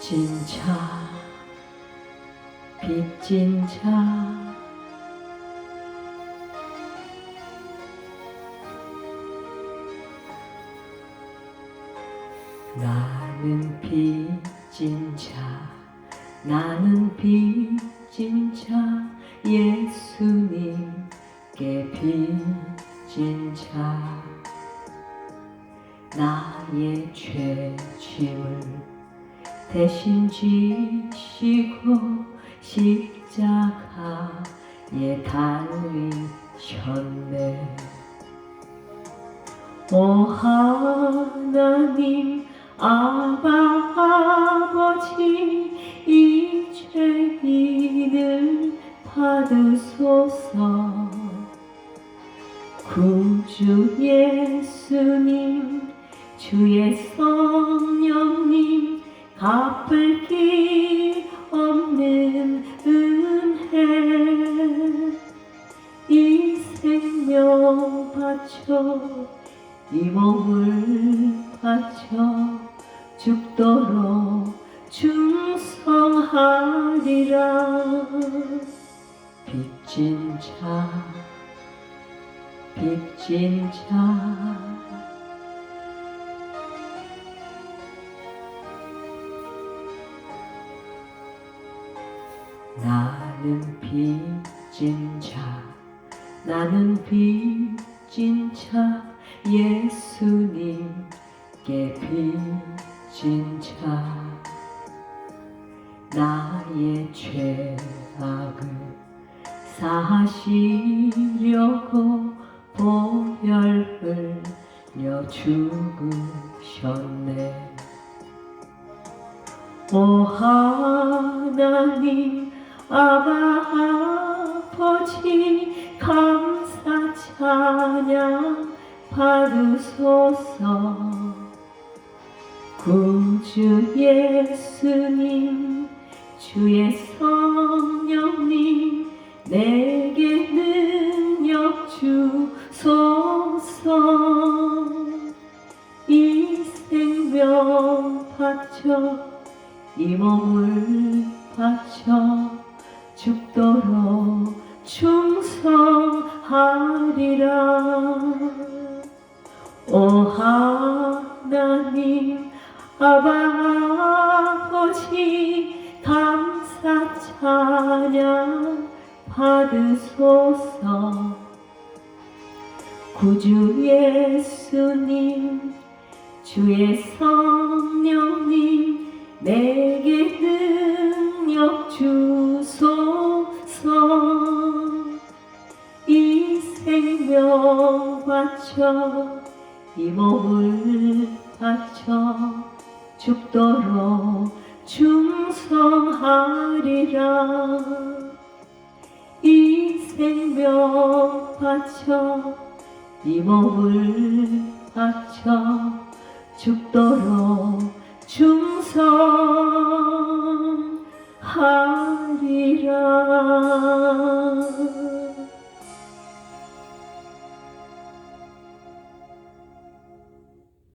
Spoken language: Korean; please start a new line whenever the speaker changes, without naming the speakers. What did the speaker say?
빚진 자 빚진 자 나는 빚진 자 나는 빚진 자 예수님께 빚진 자 나의 죄짐을 대신 지시고 십자가에 달리셨네. 오 하나님 아바 아버지 이 죄인을 받으소서. 구주 예수님 주의 성 갚을 길 없는 은혜. 이 생명 바쳐 이 몸을 바쳐 죽도록 충성하리라. 빚진 자 빚진 자 나는 빚진 자 나는 빚진 자 예수님께 빚진 자. 나의 죄악을 사하시려고 보혈 흘려 죽으셨네. 오 하나님 아바 아버지 감사 찬양 받으소서. 구주 예수님 주의 성령님 내게 능력 주소서. 이 생명 바쳐 이 몸을 바쳐 죽도록 충성하리라. 오 하나님 아버지 감사 찬양 받으소서. 구주 예수님 주의 성령님 내 생명 바쳐 이 몸을 바쳐 죽도록 충성하리라. 이 생명 바쳐 이 몸을 바쳐 죽도록 충성